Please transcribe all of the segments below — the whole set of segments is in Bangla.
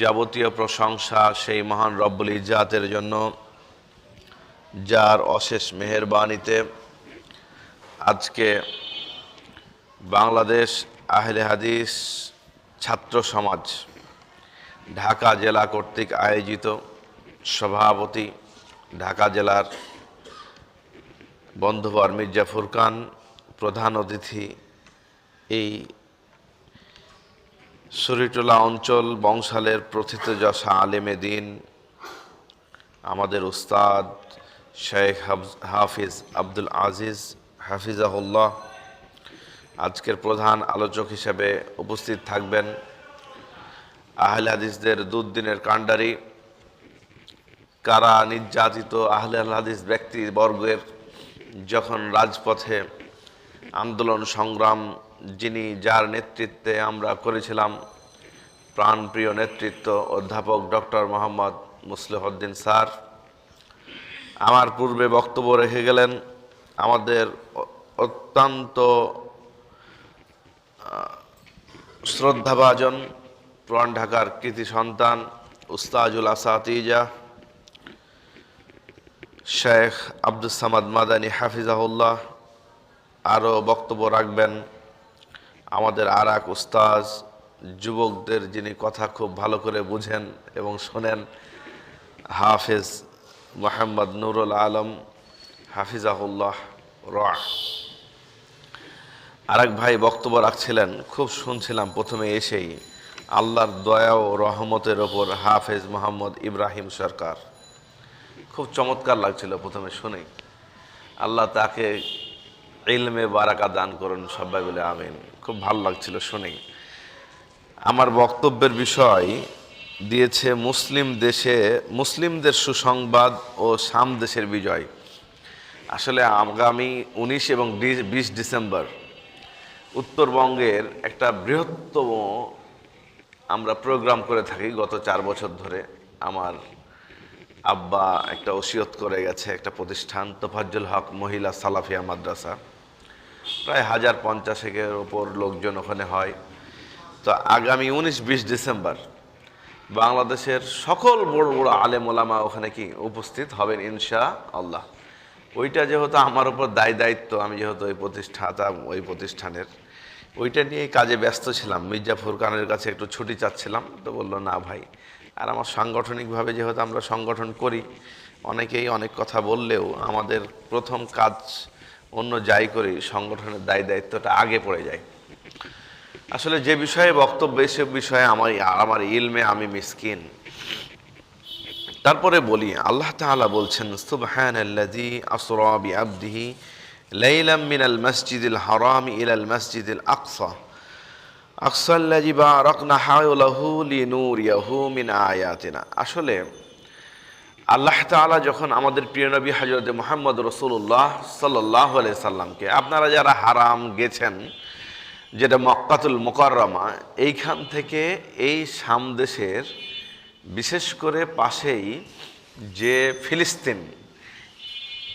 যাবতীয় প্রশংসা সেই মহান রব্বুল ইজাতের জন্য, যার অশেষ মেহেরবানিতে আজকে বাংলাদেশ আহলে হাদিস ছাত্র সমাজ, ঢাকা জেলা কর্তৃক আয়োজিত সভাপতি, ঢাকা জেলার বন্ধুবর মির্জা ফুরকান প্রধান অতিথি এই শরীটোলা অঞ্চল বংশালের প্রথিতযশা আলেমে দিন আমাদের উস্তাদ শেখ হাফ- হাফিজ আব্দুল আজিজ হাফিজাহুল্লাহ আজকের প্রধান আলোচক হিসেবে উপস্থিত থাকবেন। আহলে হাদিসদের দুদিনের কাণ্ডারি, কারা নির্যাতিত আহলে হাদিস ব্যক্তিবর্গের যখন রাজপথে আন্দোলন সংগ্রাম যিনি যার নেতৃত্বে আমরা করেছিলাম প্রাণপ্রিয় নেতৃত্ব অধ্যাপক ডক্টর মোহাম্মদ মুসলিহদ্দিন স্যার, আমার পূর্বে বক্তব্য রেখে গেলেন, আমাদের অত্যন্ত শ্রদ্ধাভাজন পুরান ঢাকার কৃতি সন্তান উস্তাজুল আসাতিজা, শেখ আব্দুল সামাদ মাদানী হাফিজাহুল্লাহ, আরও বক্তব্য রাখবেন আমাদের আর এক উস্তাজ যুবকদের যিনি কথা খুব ভালো করে বুঝেন এবং শোনেন, হাফেজ মোহাম্মদ নুরুল আলম, হাফিজাহুল্লাহ র আরেক ভাই বক্তব্য রাখছিলেন, খুব শুনছিলাম প্রথমে এসেই, আল্লাহর দয়া ও রহমতের ওপর হাফেজ মোহাম্মদ ইব্রাহিম সরকার। খুব চমৎকার লাগছিল প্রথমে শুনেই। আল্লাহ তাকে ইলমে বারাকা দান করুন সবাই বলে আমিন। খুব ভালো লাগছিল শুনেই। আমার বক্তব্যের বিষয় দিয়েছে মুসলিম দেশে, মুসলিমদের সুসংবাদ ও সাম দেশের বিজয়। আসলে আগামী উনিশ এবং বিশ ডিসেম্বর উত্তরবঙ্গের একটা বৃহত্তম আমরা প্রোগ্রাম করে থাকি গত চার বছর ধরে। আমার আব্বা একটা ওসিয়ত করে গেছে, একটা প্রতিষ্ঠান, তোফাজ্জুল হক মহিলা সালাফিয়া মাদ্রাসা। প্রায় হাজার পঞ্চাশেকের ওপর লোকজন ওখানে হয়। তো আগামী উনিশ বিশ ডিসেম্বর বাংলাদেশের সকল বড় বড় আলেম ওলামা ওখানে কি উপস্থিত হবেন ইনশা আল্লাহ ওইটা যেহেতু আমার উপর দায় দায়িত্ব, আমি যেহেতু ওই প্রতিষ্ঠাতা, ওই প্রতিষ্ঠানের, ওইটা নিয়ে কাজে ব্যস্ত ছিলাম। মির্জা ফুরকানের কাছে একটু ছুটি চাচ্ছিলাম, তো বলল, না ভাই। আর আমার সাংগঠনিকভাবে যেহেতু আমরা সংগঠন করি, অনেকেই অনেক কথা বললেও আমাদের প্রথম কাজ অন্য যাই করি, সংগঠনের দায় দায়িত্বটা আগে পড়ে যায়। আসলে যে বিষয়ে বক্তব্য সে বিষয়ে আমার আমার ইলমে আমি মিসকিন। তারপরে বলি, আল্লাহ তাআলা বলছেন, সুবহানাল্লাযী আসরা বিআবদিহি লাইলাম মিনাল মসজিদিল হারাম ইলাল মসজিদিল আকসা। আকসাল্লাযী বারাকনা হাওলাহু লিনুরিয়াহু মিন আয়াতিনা। আসলে আল্লাহ তাআলা যখন আমাদের প্রিয় নবী হযরত মুহাম্মদ রাসূলুল্লাহ সাল্লাল্লাহু আলাইহি সাল্লামকে, আপনারা যারা হারাম গেছেন, যেটা মক্কাতুল মুকাররমা, এইখান থেকে এই সামদেশের বিশেষ করে পাশেই যে ফিলিস্তিন,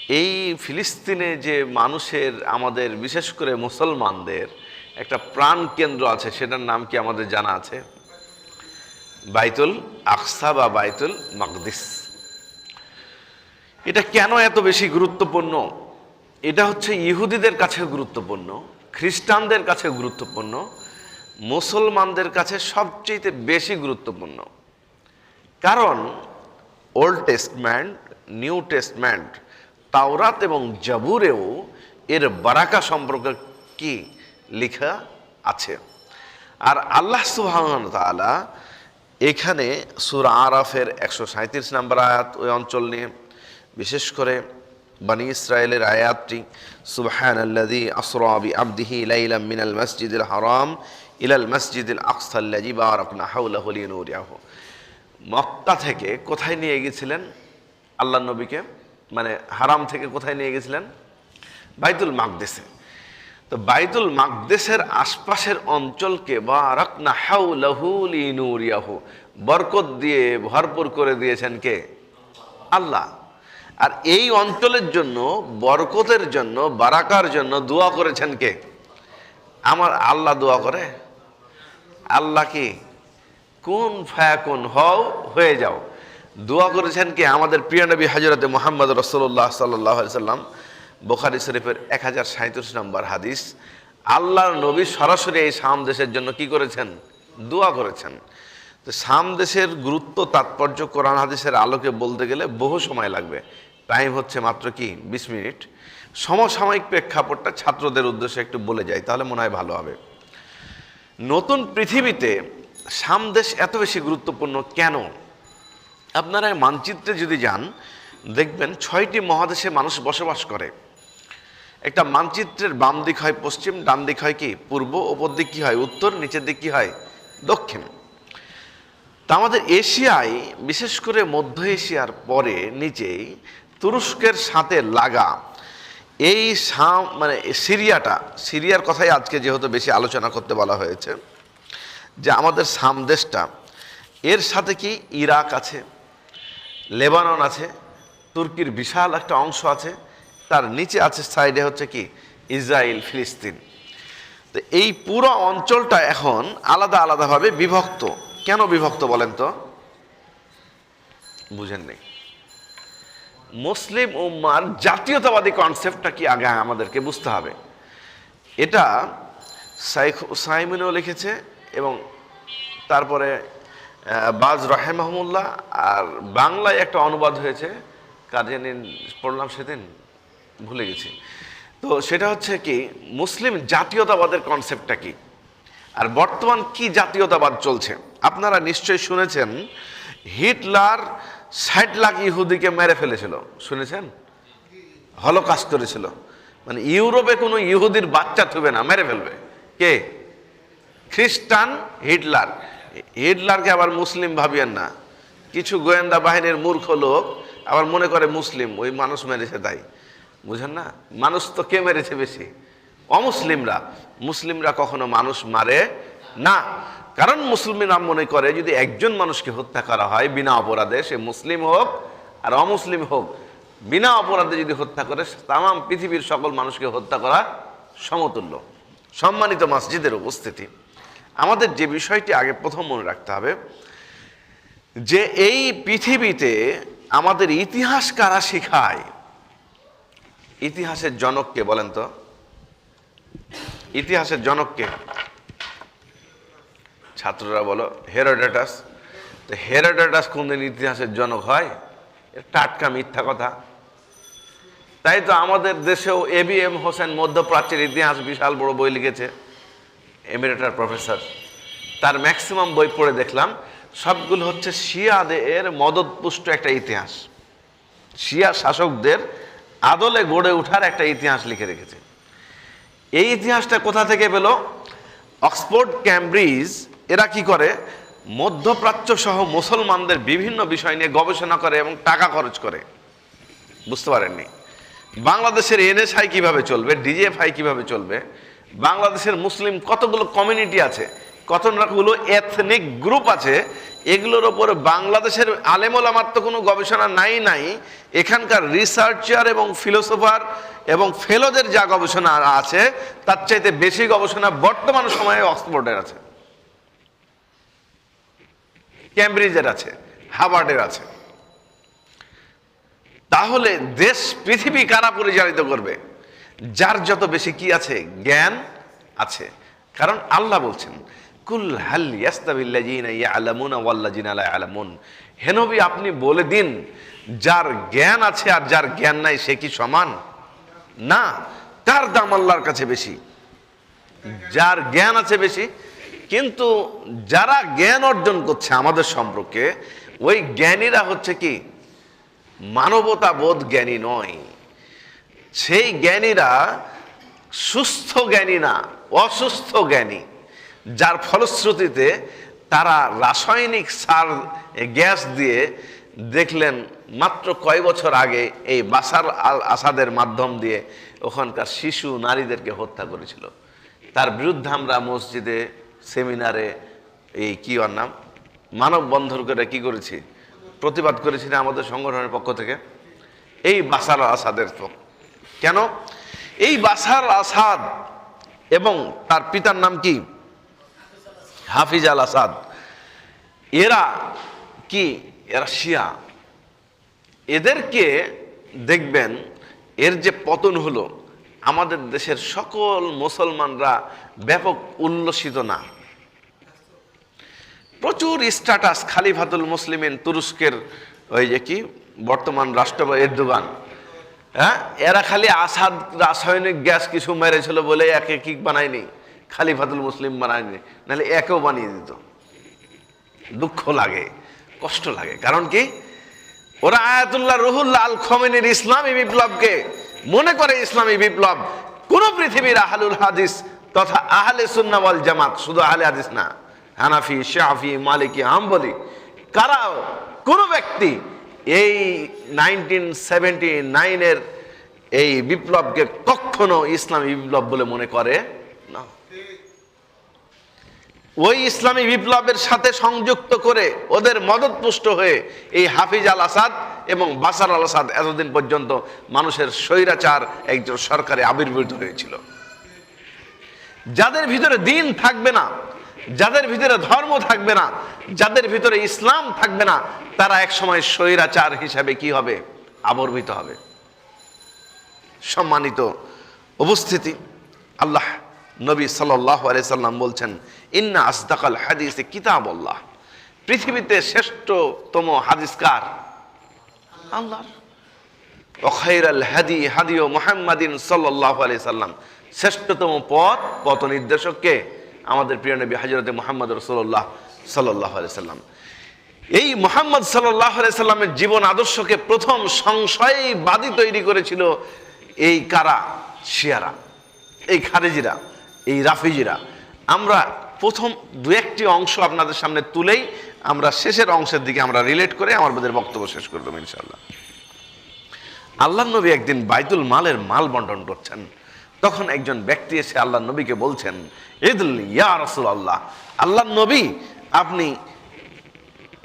এই ফিলিস্তিনে যে মানুষের আমাদের বিশেষ করে মুসলমানদের একটা প্রাণ কেন্দ্র আছে, সেটার নাম কি আমাদের জানা আছে? বাইতুল আকসা বা বাইতুল মাকদিস। এটা কেন এত বেশি গুরুত্বপূর্ণ? এটা হচ্ছে ইহুদিদের কাছে গুরুত্বপূর্ণ, খ্রিস্টানদের কাছে গুরুত্বপূর্ণ, মুসলমানদের কাছে সবচেয়ে বেশি গুরুত্বপূর্ণ। কারণ ওল্ড টেস্টম্যান্ট নিউ টেস্টম্যান্ট তাওরাত এবং জাবুরেও এর বারাকা সম্পর্কে কি লেখা আছে? আর আল্লাহ সুবহান তাআলা এখানে সুর আরাফের একশো সাঁত্রিশ নম্বর আয়াত ওই অঞ্চল নিয়ে বিশেষ করে বানি ইসরায়েলের আয়াতটি সুবহান আল্লাদি আসরাবি আবদিহি লাইলাম মিনাল মসজিদুল হারাম ইলাল মসজিদুল আকসাল্লাজি বারাকনা হাউলাহু লিনুরিয়াহু। মক্কা থেকে কোথায় নিয়ে গেছিলেন আল্লাহ নবীকে? মানে হারাম থেকে কোথায় নিয়ে গেছিলেন? বাইতুল মাকদেসে তো বাইতুল মাকদেসের আশপাশের অঞ্চলকে বারাকনা হাউলাহু লিনুরিয়াহু। বরকত দিয়ে ভরপুর করে দিয়েছেন কে? আল্লাহ। আর এই অঞ্চলের জন্য, বরকতের জন্য, বারাকার জন্য দোয়া করেছেন কে? আমার আল্লাহ দোয়া করে। আল্লাহ কি? কোন ফায়াকুন, হও, হয়ে যাও। দোয়া করেছেন কি? আমাদের প্রিয় নবী হাজরতে মোহাম্মদ রসল্লাহ সাল্লাহ সাল্লাম, বোখারি শরীফের এক হাজার সাঁত্রিশ নম্বর হাদিস। আল্লাহর নবী সরাসরি এই সাম দেশের জন্য কি করেছেন? দোয়া করেছেন। তো সাম দেশের গুরুত্ব, তাৎপর্য কোরআন হাদিসের আলোকে বলতে গেলে বহু সময় লাগবে। টাইম হচ্ছে মাত্র কি? বিশ মিনিট। সমসাময়িক প্রেক্ষাপটটা ছাত্রদের উদ্দেশ্যে একটু বলে যাই, তাহলে মনে হয় ভালো হবে। নতুন পৃথিবীতে সামদেশ এত বেশি গুরুত্বপূর্ণ কেন? আপনারা মানচিত্রে যদি যান, দেখবেন ছয়টি মহাদেশে মানুষ বসবাস করে। একটা মানচিত্রের বাম দিক হয় পশ্চিম, ডান দিক হয় কি? পূর্ব, ওপর দিক কি হয়? উত্তর, নিচের দিক কি হয়? দক্ষিণ। তা আমাদের এশিয়ায়, বিশেষ করে মধ্য এশিয়ার পরে, নিচেই তুরস্কের সাথে লাগা। এই সাম মানে সিরিয়াটা, সিরিয়ার কথাই আজকে যেহেতু বেশি আলোচনা করতে বলা হয়েছে, যে আমাদের সাম দেশটা, এর সাথে কি ইরাক আছে, লেবানন আছে, তুর্কির বিশাল একটা অংশ আছে, তার নিচে আছে সাইডে হচ্ছে কি ইসরায়েল, ফিলিস্তিন। তো এই পুরো অঞ্চলটা এখন আলাদা আলাদাভাবে বিভক্ত। কেন বিভক্ত বলেন তো? বুঝেন নেই। মুসলিম উম্মার জাতীয়তাবাদী কনসেপ্টটা কি আগে আমাদেরকে বুঝতে হবে। এটা সাইখ সাইমিনও লিখেছে এবং তারপরে বাজ রাহেমাহমুল্লাহ আর বাংলায় একটা অনুবাদ হয়েছে। কার জানি পড়লাম সেদিন, ভুলে গেছি। তো সেটা হচ্ছে কি, মুসলিম জাতীয়তাবাদের কনসেপ্টটা কি? আর বর্তমান কি জাতীয়তাবাদ চলছে? আপনারা নিশ্চয়ই শুনেছেন, হিটলার ষাট লাখ ইহুদিকে মেরে ফেলেছিল, শুনেছেন? হলকাস্ট করেছিল। মানে ইউরোপে কোনো ইহুদির বাচ্চা থুবে না, মেরে ফেলবে। কে? খ্রিস্টান হিটলার। হিটলারকে আবার মুসলিম ভাবিয়েন না। কিছু গোয়েন্দা বাহিনীর মূর্খ লোক আবার মনে করে মুসলিম, ওই মানুষ মেরেছে তাই। বুঝেন না? মানুষ তো কে মেরেছে বেশি? অমুসলিমরা। মুসলিমরা কখনো মানুষ মারে না। কারণ মুসলিমরা মনে করে যদি একজন মানুষকে হত্যা করা হয় বিনা অপরাধে, সে মুসলিম হোক আর অমুসলিম হোক, বিনা অপরাধে যদি হত্যা করে তাম পৃথিবীর সকল মানুষকে হত্যা করা সমতুল্য। সম্মানিত মসজিদের উপস্থিতি। আমাদের যে বিষয়টি আগে প্রথম মনে রাখতে হবে, যে এই পৃথিবীতে আমাদের ইতিহাস কারা শেখায়? ইতিহাসের জনককে বলেন তো? ইতিহাসের জনককে ছাত্ররা বলো হেরোডেটাস তো হেরোডেটাস কোনদিন ইতিহাসের জনক হয়? টাটকা মিথ্যা কথা। তাই তো আমাদের দেশেও এ বি এম হোসেন মধ্যপ্রাচ্যের ইতিহাস বিশাল বড় বই লিখেছে এমিরেটার প্রফেসর তার ম্যাক্সিমাম বই পড়ে দেখলাম, সবগুলো হচ্ছে শিয়াদের মদতপুষ্ট একটা ইতিহাস। শিয়া শাসকদের আদলে গড়ে ওঠার একটা ইতিহাস লিখে রেখেছে। এই ইতিহাসটা কোথা থেকে পেল? অক্সফোর্ড, ক্যামব্রিজ এরা কি করে? মধ্যপ্রাচ্য সহ মুসলমানদের বিভিন্ন বিষয় নিয়ে গবেষণা করে এবং টাকা খরচ করে। বুঝতে পারেননি? বাংলাদেশের এনএসআই কীভাবে চলবে ডিজিএফআই কীভাবে চলবে, বাংলাদেশের মুসলিম কতগুলো কমিউনিটি আছে কতগুলো এথনিক গ্রুপ আছে, এগুলোর ওপর বাংলাদেশের আলেমোলামার তো কোনো গবেষণা নাই নাই, এখানকার রিসার্চার এবং ফিলোসোফার এবং ফেলোদের যা গবেষণা আছে, তার চাইতে বেশি গবেষণা বর্তমান সময়ে অক্সফোর্ডের আছে। ক্যামব্রিজের আছে, হার্ভার্ডের আছে। তাহলে দেশ, পৃথিবী কারা পরিচালিত করবে? যার যত বেশি কি আছে, জ্ঞান আছে। কারণ আল্লাহ বলছেন, কুল হাল ইয়াস্তাবিল্লাযিনা ইয়ালামুনা ওয়াল্লাযিনা লা ইয়ালামুন। হে নবী, আপনি বলে দিন, যার জ্ঞান আছে আর যার জ্ঞান নাই, সে কি সমান? না, কার দাম আল্লাহর কাছে বেশি? যার জ্ঞান আছে বেশি কিন্তু যারা জ্ঞান অর্জন করছে আমাদের সম্পর্কে, ওই জ্ঞানীরা হচ্ছে কি? মানবতা বোধ জ্ঞানী নয়। সেই জ্ঞানীরা সুস্থ জ্ঞানী না, অসুস্থ জ্ঞানী। যার ফলশ্রুতিতে তারা রাসায়নিক সার গ্যাস দিয়ে দেখলেন মাত্র কয় বছর আগে এই বাসার আল আসাদের মাধ্যম দিয়ে ওখানকার শিশু নারীদেরকে হত্যা করেছিল। তার বিরুদ্ধে আমরা মসজিদে সেমিনারে এই কি ওর নাম? মানববন্ধন করে কি করেছি? প্রতিবাদ করেছি না আমাদের সংগঠনের পক্ষ থেকে। এই বাসার আসাদের কেন? এই বাসার আসাদ এবং তার পিতার নাম কি? হাফিজ আল আসাদ। এরা কি? এরা শিয়া। এদেরকে দেখবেন এর যে পতন হলো আমাদের দেশের সকল মুসলমানরা ব্যাপক উল্লসিত না। প্রচুর স্ট্যাটাস খালিফাতুল মুসলিমিন তুরস্কের ওই যে কি, বর্তমান রাষ্ট্রপতি এরদোগান। হ্যাঁ? এরা খালি আসাদ রাসায়নিক গ্যাস কিছু মেরেছিল বলে একে কি বানায়নি? খালিফাতুল মুসলিম বানায়নি, নাহলে একেও বানিয়ে দিত। দুঃখ লাগে, কষ্ট লাগে। কারণ কি? ওরা আয়াতুল্লাহ রুহুল্লাহ আল খমেনের ইসলামী বিপ্লবকে মনে করে ইসলামী বিপ্লব, কোন পৃথিবীর আহলুল হাদিস তথা আহলে সুন্নাওয়াল জামাত, শুধু আহলে হাদিস না, হানাফি, শাফি, মালিকি আমি কারাও, কোন ব্যক্তি এই নাইনটিন সেভেন্টি নাইনের এই বিপ্লবকে কখনো ইসলামী বিপ্লব বলে মনে করে? ওই ইসলামী বিপ্লবের সাথে সংযুক্ত করে ওদের মদতপুষ্ট হয়ে এই হাফিজ আল আসাদ এবং বাসার আল আসাদ এতদিন পর্যন্ত মানুষের স্বৈরাচার একজন সরকারে আবির্ভূত হয়েছিল। যাদের ভিতরে দিন থাকবে না, যাদের ভিতরে ধর্ম থাকবে না, যাদের ভিতরে ইসলাম থাকবে না, তারা একসময় স্বৈরাচার হিসাবে কি হবে? আবর্বিত হবে। সম্মানিত উপস্থিতি, আল্লাহ নবী সাল্লাহ সাল্লাম বলছেন, ইন্না আসদাকাল হাদিসে কিতাব আল্লাহ পৃথিবীতে শ্রেষ্ঠতম হাদিসকার আল্লাহ অখাইরাল হাদি হাদিও মোহাম্মদিন সাল্লাহ আলি সাল্লাম। শ্রেষ্ঠতম পথ পথ নির্দেশককে আমাদের প্রিয় নবী হাজরতে মোহাম্মদ রসোল্লাহ সাল্লাহ আলি সাল্লাম। এই মোহাম্মদ সাল্লাহ সাল্লামের জীবন আদর্শকে প্রথম সংশয়বাদী তৈরি করেছিল এই কারা? শিয়ারা। এই খারেজিরা। এই রাফিজিরা। আমরা প্রথম দু একটি অংশ আপনাদের সামনে তুলেই আমরা শেষের অংশের দিকে আমরা রিলেট করে আমাদের বক্তব্য শেষ করে দেবো ইনশাল্লাহ আল্লাহ নবী একদিন বাইতুল মালের মাল বন্টন করছেন। তখন একজন ব্যক্তি এসে আল্লাহ নবীকে বলছেন, ইদুল ইয়া রসুল আল্লাহ আল্লাহ নবী, আপনি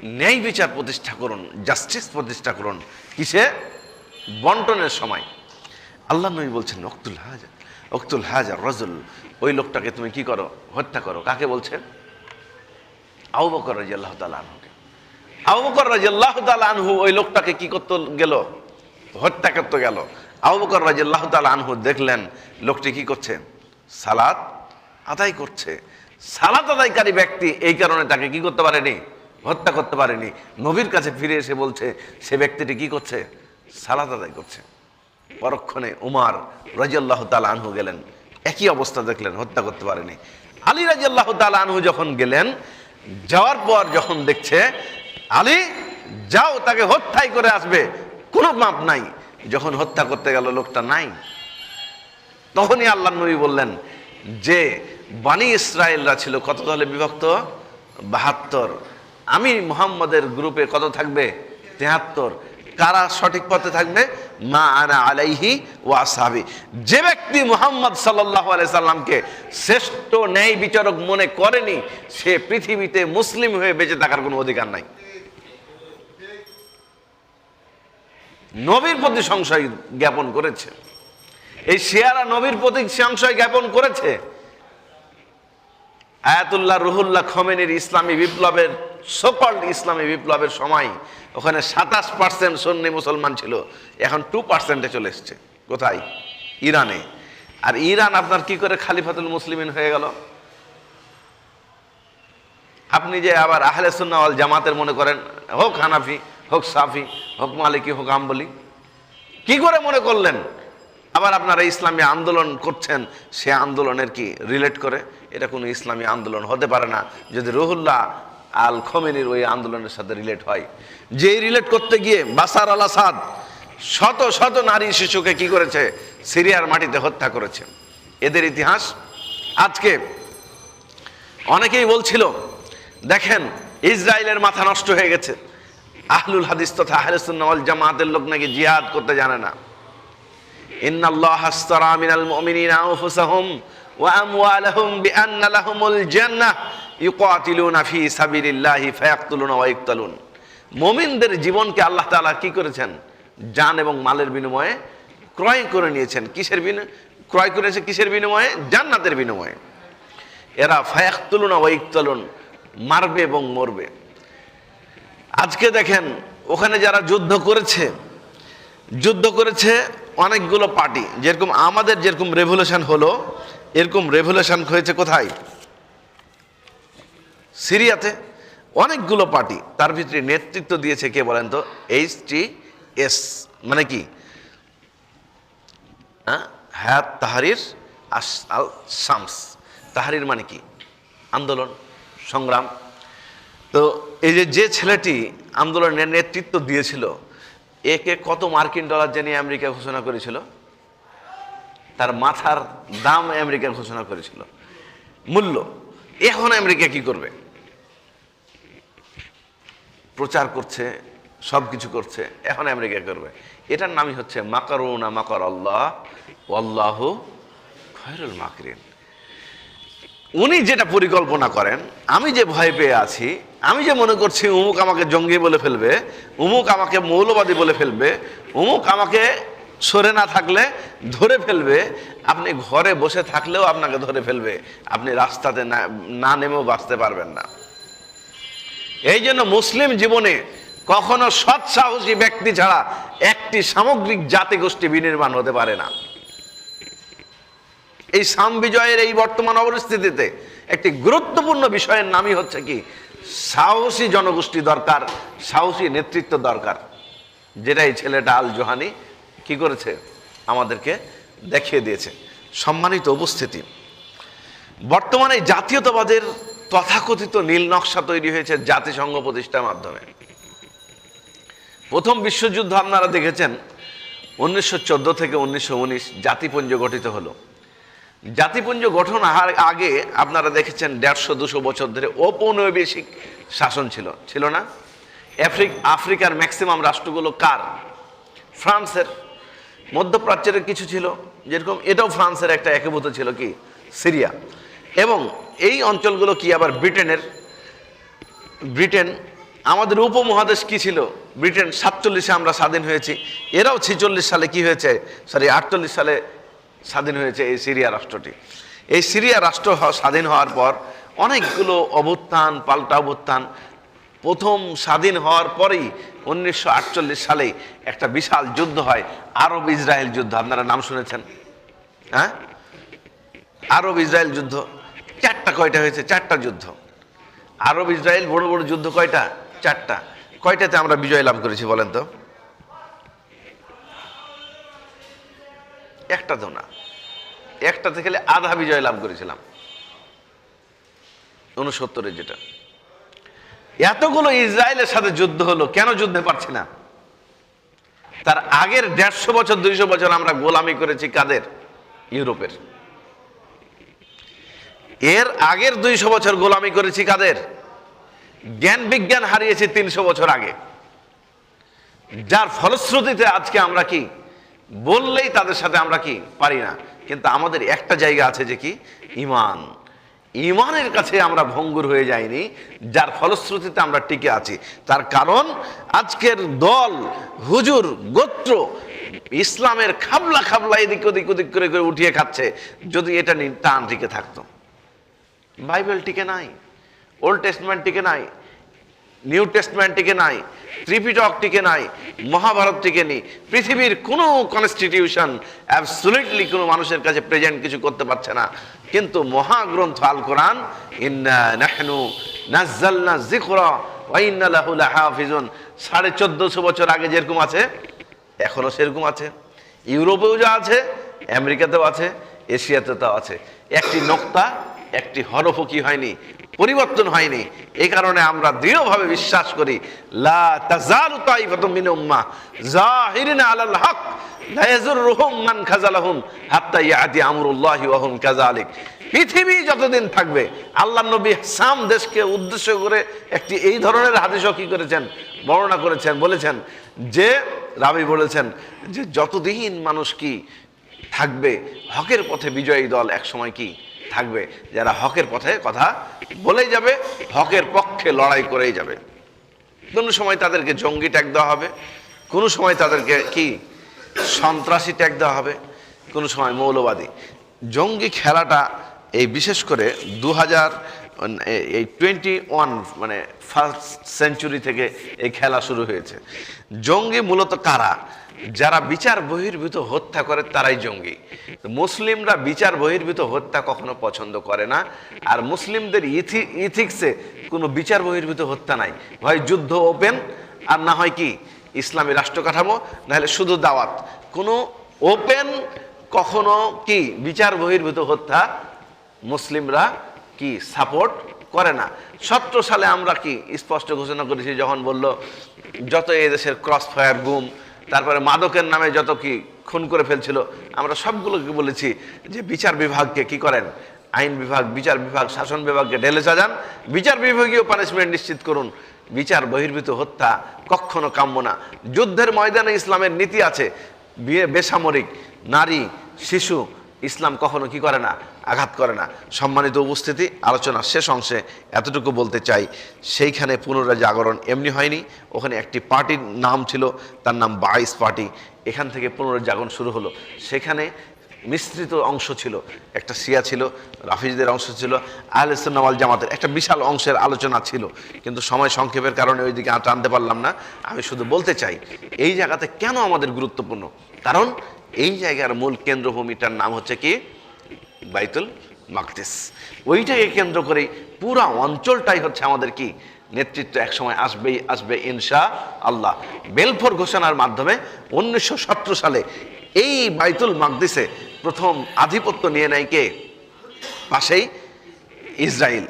ন্যায় বিচার প্রতিষ্ঠা করুন, জাস্টিস প্রতিষ্ঠা করুন। কিসে? বন্টনের সময়। আল্লাহ নবী বলছেন অক্তুল হাজার অক্তুল হাজার রজুল ওই লোকটাকে তুমি কি করো? হত্যা করো। কাকে বলছেন? আউ বকর রাজি আল্লাহ তালা আনহুকে। আউ বকর রাজি আল্লাহ আনহু ওই লোকটাকে কি করতে গেল? হত্যা করতে গেল। আউ বকর রাজি আল্লাহ আনহু দেখলেন, লোকটি কি করছে? সালাদ আদায় করছে। সালাদ আদায়কারী ব্যক্তি এই কারণে তাকে কি করতে পারেনি? হত্যা করতে পারেনি। নবীর কাছে ফিরে এসে বলছে, সে ব্যক্তিটি কি করছে? সালাদ আদায় করছে। পরক্ষণে উমার রাজিয়াল্লাহ তাল আনহু গেলেন। একই অবস্থা দেখলেন, হত্যা করতে পারেনি। আলী রাজিয়াল্লাহ তাল আনহু যখন গেলেন, যাওয়ার পর যখন দেখছে, আলী, যাও, তাকে হত্যাই করে আসবে, কোনো মাপ নাই। যখন হত্যা করতে গেল, লোকটা নাই। তখনই আল্লাহ নবী বললেন, যে বানী ইসরায়েলরা ছিল, কত দলে বিভক্ত? বাহাত্তর। আমি মোহাম্মদের গ্রুপে কত থাকবে? তেহাত্তর। কারা সঠিক পথে থাকবে? মা আনা আলাইহি ওয়া সাহাবি যে ব্যক্তি মুহাম্মদ সাল্লাল্লাহু আলাইহি সাল্লামকে শ্রেষ্ঠ ন্যায় বিচারক মনে করেনি, সে পৃথিবীতে মুসলিম হয়ে বেঁচে থাকার কোনো অধিকার নাই। নবীর প্রতি সংশয় জ্ঞাপন করেছে। এই শিয়ারা নবীর প্রতি সংশয় জ্ঞাপন করেছে। আয়াতুল্লাহ রুহুল্লাহ খমেনির ইসলামী বিপ্লবের সকল ইসলামী বিপ্লবের সময়, ওখানে সাতাশ পার্সেন্ট সন্নি মুসলমান ছিল, এখন টু পার্সেন্টে চলে এসছে। কোথায়? ইরানে। আর ইরান আপনার কি করে খালিফাতুল মুসলিমিন হয়ে গেল? আপনি যে আবার আহলে সুন্নাওয়াল জামাতের মনে করেন, হোক হানাফি, হোক সাফি, হোক মালিকি, হোক আম্বলি, কি করে মনে করলেন? আবার আপনারা ইসলামী আন্দোলন করছেন, সে আন্দোলনের কি রিলেট করে? এটা কোনো ইসলামী আন্দোলন হতে পারে না। যদি রহুল্লাহ আল খমেনির ওই আন্দোলনের সাথে রিলেট হয়। যে রিলেট করতে গিয়ে বাসার আল আসাদ শত শত নারী শিশুকে কি করেছে? সিরিয়ার মাটিতে হত্যা করেছে। এদের ইতিহাস আজকে অনেকেই বলছিল, দেখেন, ইসরায়েলের মাথা নষ্ট হয়ে গেছে। আহলুল হাদিস তথা আহলুসুন্নাওয়াল জামাতের লোক নাকি জিহাদ করতে জানে না। ইন্নাল্লাহ মুমিনদের জীবনকে আল্লাহ তাআলা কি করেছেন? জান এবং মালের বিনিময়ে ক্রয় করে নিয়েছেন। কিসের বিনিময়ে ক্রয় করেছে কিসের বিনিময়ে? জান্নাতের বিনিময়ে। এরা ফায়াকতুলুনা ওয়া ইকতালুন মারবে এবং মরবে। আজকে দেখেন, ওখানে যারা যুদ্ধ করেছে যুদ্ধ করেছে অনেকগুলো পার্টি। যেরকম আমাদের যেরকম রেভলিউশন হলো এরকম রেভলিউশন হয়েছে কোথায়? সিরিয়াতে অনেকগুলো পার্টি তার ভিতরে নেতৃত্ব দিয়েছে কে বলেন তো? এইচ টি এস মানে কি? হ্যাঁ? তাহারির আল, শামস। তাহারির মানে কি? আন্দোলন, সংগ্রাম। তো এই যে যে ছেলেটি আন্দোলনের নেতৃত্ব দিয়েছিল, একে কত মার্কিন ডলার জানিয়ে আমেরিকা ঘোষণা করেছিল? তার মাথার দাম আমেরিকা ঘোষণা করেছিল। মূল্য, এখন আমেরিকা কি করবে? প্রচার করছে সব কিছু করছে, এখন আমেরিকা করবে। এটার নামই হচ্ছে মাকারুনা মাকার আল্লাহ আল্লাহ খয়রুল মাকরিন। উনি যেটা পরিকল্পনা করেন, আমি যে ভয় পেয়ে আছি, আমি যে মনে করছি উমুক আমাকে জঙ্গি বলে ফেলবে, উমুক আমাকে মৌলবাদী বলে ফেলবে, উমুক আমাকে সরে না থাকলে ধরে ফেলবে। আপনি ঘরে বসে থাকলেও আপনাকে ধরে ফেলবে। আপনি রাস্তাতে না নেমেও বাঁচতে পারবেন না। এই জন্য মুসলিম জীবনে কখনো সৎ সাহসী ব্যক্তি ছাড়া একটি সামগ্রিক জাতি গোষ্ঠী বিনির্মাণ হতে পারে না। এই সাম বিজয়ের এই বর্তমান অবস্থিতিতে একটি গুরুত্বপূর্ণ বিষয়ের নামই হচ্ছে কি? সাহসী জনগোষ্ঠী দরকার, সাহসী নেতৃত্ব দরকার। যেটা এই ছেলেটা আল জোহানি কি করেছে? আমাদেরকে দেখিয়ে দিয়েছে। সম্মানিত উপস্থিতি। বর্তমানে জাতীয়তাবাদের তথাকথিত নীল নকশা তৈরি হয়েছে জাতিসংঘ প্রতিষ্ঠার মাধ্যমে। প্রথম বিশ্বযুদ্ধ আপনারা দেখেছেন, উনিশশো চোদ্দ থেকে উনিশশো উনিশ জাতিপুঞ্জ গঠিত হলো। জাতিপুঞ্জ গঠন আগে আপনারা দেখেছেন দেড়শো দুশো বছর ধরে ঔপনিবেশিক শাসন ছিল। ছিল না? আফ্রিক, আফ্রিকার ম্যাক্সিমাম রাষ্ট্রগুলো কার? ফ্রান্সের মধ্যপ্রাচ্যের কিছু ছিল, যেরকম এটাও ফ্রান্সের একটা একীভূত ছিল কি? সিরিয়া। এবং এই অঞ্চলগুলো কি আবার ব্রিটেনের? ব্রিটেন, আমাদের উপমহাদেশ কি ছিল? ব্রিটেন সাতচল্লিশে আমরা স্বাধীন হয়েছি। এরাও ছেচল্লিশ সালে কি হয়েছে? সরি, আটচল্লিশ সালে স্বাধীন হয়েছে এই সিরিয়া রাষ্ট্রটি। এই সিরিয়া রাষ্ট্র স্বাধীন হওয়ার পর অনেকগুলো অভ্যুত্থান, পাল্টা অভ্যুত্থান প্রথম স্বাধীন হওয়ার পরেই উনিশশো আটচল্লিশ সালে একটা বিশাল যুদ্ধ হয় আরব ইসরায়েল যুদ্ধ। আপনারা নাম শুনেছেন? হ্যাঁ? আরব ইসরায়েল যুদ্ধ। চারটা কয়টা হয়েছে? চারটা যুদ্ধ। আরব ইসরায়েল বড় বড় যুদ্ধ কয়টা? চারটা। কয়টাতে আমরা বিজয় লাভ করেছি বলেন তো? একটা তো না। একটাতে খেলে আধা বিজয় লাভ করেছিলাম। উনসত্তরের যেটা। এতগুলো ইসরায়েলের সাথে যুদ্ধ হলো, কেন যুদ্ধে পারছি না? তার আগের দেড়শো বছর, দুইশো বছর আমরা গোলামি করেছি কাদের? ইউরোপের। এর আগের দুইশো বছর গোলামি করেছি কাদের? জ্ঞান বিজ্ঞান হারিয়েছি তিনশো বছর আগে। যার ফলশ্রুতিতে আজকে আমরা কি? বললেই তাদের সাথে আমরা কি? পারি না। কিন্তু আমাদের একটা জায়গা আছে যে কি? ইমান। ইমানের কাছে আমরা ভঙ্গুর হয়ে যাইনি, যার ফলশ্রুতিতে আমরা টিকে আছি। তার কারণ, আজকের দল, হুজুর, গোত্র, ইসলামের খাবলা খাবলা এদিক ওদিক ওদিক করে করে উঠিয়ে খাচ্ছে। যদি এটা টান টিকে থাকতো। বাইবেল টিকে নাই, ওল্ড টেস্টমেন্ট টিকে নাই, নিউ টেস্টমেন্ট টিকে নাই, ত্রিপিটক টিকে নাই, মহাভারত টিকে নেই। পৃথিবীর কোনো কনস্টিটিউশন অ্যাবসুলিটলি কোনো মানুষের কাছে প্রেজেন্ট কিছু করতে পারছে না। কিন্তু মহাগ্রন্থ আল কোরআন সাড়ে চোদ্দশো বছর আগে যেরকম আছে, এখনও সেরকম আছে। ইউরোপেও যা আছে, আমেরিকাতেও আছে এশিয়াতে তাও আছে। একটি নক্তা, একটি হরফও কি হয়নি? পরিবর্তন হয়নি। এই কারণে আমরা দৃঢ়ভাবে বিশ্বাস করি পৃথিবী যতদিন থাকবে, আল্লাহ নবী সাম দেশকে উদ্দেশ্য করে একটি এই ধরনের হাদিসও কি করেছেন, বর্ণনা করেছেন, বলেছেন, যে রাবি বলেছেন যে যতদিন মানুষ কি থাকবে, হকের পথে বিজয়ী দল এক সময় কি? থাকবে। যারা হকের পথে কথা বলেই যাবে, হকের পক্ষে লড়াই করেই যাবে। কোনো সময় তাদেরকে জঙ্গি ট্যাগ দেওয়া হবে, কোনো সময় তাদেরকে কি সন্ত্রাসী ট্যাগ দেওয়া হবে, কোনো সময় মৌলবাদী। জঙ্গি খেলাটা এই বিশেষ করে দু হাজার এই টোয়েন্টি ওয়ান মানে ফার্স্ট সেঞ্চুরি থেকে এই খেলা শুরু হয়েছে। জঙ্গি মূলত কারা? যারা বিচার বহির্ভূত হত্যা করে, তারাই জঙ্গি। মুসলিমরা বিচার বহির্ভূত হত্যা কখনো পছন্দ করে না, আর মুসলিমদের ইথি, ইথিক্সে কোনো বিচার বহির্ভূত হত্যা নাই। হয় যুদ্ধ ওপেন, আর না হয় কি, ইসলামী রাষ্ট্র কাঠামো, নাহলে শুধু দাওয়াত। কোনো ওপেন, কখনো কি বিচার বহির্ভূত হত্যা মুসলিমরা কি সাপোর্ট করে না? সতেরো সালে আমরা কি স্পষ্ট ঘোষণা করেছি, যখন বলল, যত এই দেশের ক্রস ফায়ার গুম তারপরে মাদকের নামে যত কি খুন করে ফেলছিল, আমরা সবগুলোকে বলেছি যে বিচার বিভাগকে কি করেন? আইন বিভাগ, বিচার বিভাগ, শাসন বিভাগকে ঢেলে সাজান। বিচার বিভাগীয় পানিশমেন্ট নিশ্চিত করুন। বিচার বহির্ভূত হত্যা কখনো কাম্য না। যুদ্ধের ময়দানে ইসলামের নীতি আছে। বেসামরিক, নারী, শিশু ইসলাম কখনো কি করে না? আঘাত করে না। সম্মানিত উপস্থিতি, আলোচনা শেষ অংশে এতটুকু বলতে চাই, সেইখানে পুনরায় জাগরণ এমনি হয়নি। ওখানে একটি পার্টির নাম ছিল, তার নাম বাইস পার্টি। এখান থেকে পুনরুজ্জাগরণ শুরু হলো। সেখানে মিশ্রিত অংশ ছিল, একটা সিয়া ছিল, রাফিজদের অংশ ছিল আহলেসুন্নাওয়াল জামাতের একটা বিশাল অংশের আলোচনা ছিল। কিন্তু সময় সংক্ষেপের কারণে ওইদিকে আর টানতে পারলাম না। আমি শুধু বলতে চাই, এই জায়গাতে কেন আমাদের গুরুত্বপূর্ণ? কারণ এই জায়গার মূল কেন্দ্রভূমিটার নাম হচ্ছে কি? বাইতুল মাকদিস। ওইটাকে কেন্দ্র করে পুরা অঞ্চলটাই হচ্ছে আমাদের কি? নেতৃত্ব একসময় আসবেই, আসবে ইনশা আল্লাহ। বেলফোর ঘোষণার মাধ্যমে উনিশশো সত্তর সালে এই বাইতুল মাকদিসে প্রথম আধিপত্য নিয়ে নেয় কে? পাশেই ইসরায়েল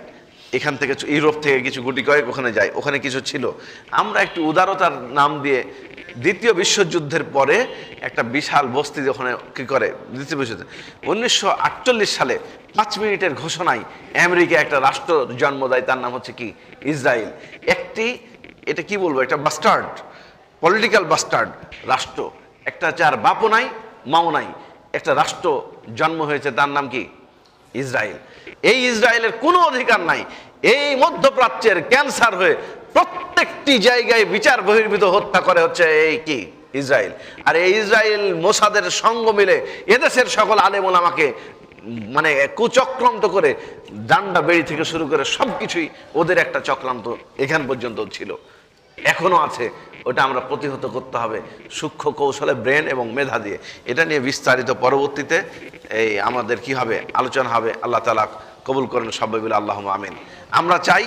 এখান থেকে ইউরোপ থেকে কিছু গুটি কয়েক ওখানে যায়। ওখানে কিছু ছিল। আমরা একটু উদারতার নাম দিয়ে দ্বিতীয় বিশ্বযুদ্ধের পরে একটা বিশাল বস্তি ওখানে কি করে? দ্বিতীয় বিশ্বযুদ্ধ। উনিশশো আটচল্লিশ সালে পাঁচ মিনিটের ঘোষণায় আমেরিকা একটা রাষ্ট্র জন্ম দেয়, তার নাম হচ্ছে কি? ইসরায়েল। একটি, এটা কি বলব? একটা বাস্টার্ড পলিটিক্যাল বাস্টার্ড রাষ্ট্র। একটা যার বাপও নাই, মাও নাই। একটা রাষ্ট্র জন্ম হয়েছে, তার নাম কি? ইসরায়েল। এই ইসরায়েলের কোনো অধিকার নাই। এই মধ্যপ্রাচ্যের ক্যান্সার হয়ে প্রত্যেকটি জায়গায় বিচার বহির্ভূত হত্যা করে হচ্ছে এই কি? ইসরায়েল। আর এই ইসরায়েল মোসাদের সঙ্গ মিলে এদেশের সকল আলেমুল আমাকে মানে কুচক্রান্ত করে ডান্ডা বেড়ি থেকে শুরু করে সব কিছুই ওদের একটা চক্রান্ত এখান পর্যন্ত ছিল। এখনও আছে, ওটা আমরা প্রতিহত করতে হবে সূক্ষ্ম কৌশলে ব্রেন এবং মেধা দিয়ে। এটা নিয়ে বিস্তারিত পরবর্তীতে এই আমাদের কি হবে? আলোচনা হবে। আল্লাহ তালা কবুল করেন সবাই বলে আল্লাহ আমিন। আমরা চাই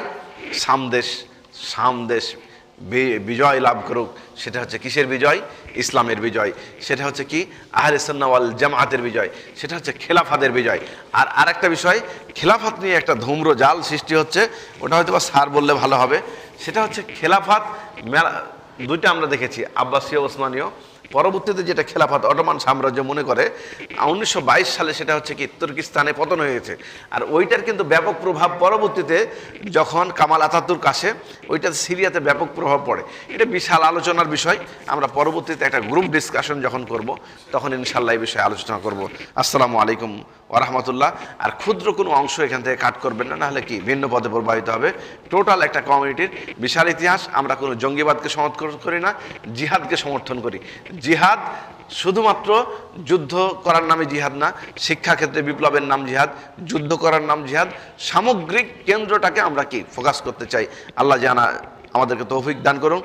সামদেশ সামদেশ বিজয় লাভ করুক। সেটা হচ্ছে কিসের বিজয়? ইসলামের বিজয়। সেটা হচ্ছে কি? আহলে সন্নাওয়াল জামায়াতের বিজয়। সেটা হচ্ছে খেলাফাদের বিজয়। আর আরেকটা বিষয়, খেলাফাত নিয়ে একটা ধূম্র জাল সৃষ্টি হচ্ছে, ওটা হয়তো বা স্যার বললে ভালো হবে। সেটা হচ্ছে খেলাফাত, মেলা দুইটা আমরা দেখেছি, আব্বাসীয়, ওসমানীয়। পরবর্তীতে যেটা খেলাফাত অটোমান সাম্রাজ্য মনে করে, উনিশশো বাইশ সালে সেটা হচ্ছে কি তুর্কিস্তানে পতন হয়েছে। আর ওইটার কিন্তু ব্যাপক প্রভাব পরবর্তীতে যখন কামাল আতাতুর্ক আসে, ওইটাতে সিরিয়াতে ব্যাপক প্রভাব পড়ে। এটা বিশাল আলোচনার বিষয়। আমরা পরবর্তীতে একটা গ্রুপ ডিসকাশন যখন করব, তখন ইনশাল্লাহ এই বিষয়ে আলোচনা করব। আসসালামু আলাইকুম ওরহমতুল্লাহ আর ক্ষুদ্র কোনো অংশ এখান থেকে কাট করবেন না, নাহলে কি ভিন্ন পদে প্রবাহিত হবে। টোটাল একটা কমিউনিটির বিশাল ইতিহাস। আমরা কোনো জঙ্গিবাদকে সমর্থন করি না, জিহাদকে সমর্থন করি। জিহাদ, শুধুমাত্র যুদ্ধ করার নামে জিহাদ না, শিক্ষাক্ষেত্রে বিপ্লবের নাম জিহাদ, যুদ্ধ করার নাম জিহাদ, সামগ্রিক কেন্দ্রটাকে আমরা কি ফোকাস করতে চাই? আল্লাহ জানা, আমাদেরকে তৌফিক দান করুন।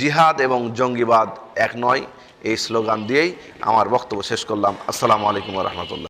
জিহাদ এবং জঙ্গিবাদ এক নয়, এই স্লোগান দিয়েই আমার বক্তব্য শেষ করলাম। আসসালামু আলাইকুম রহমতুল্লাহ।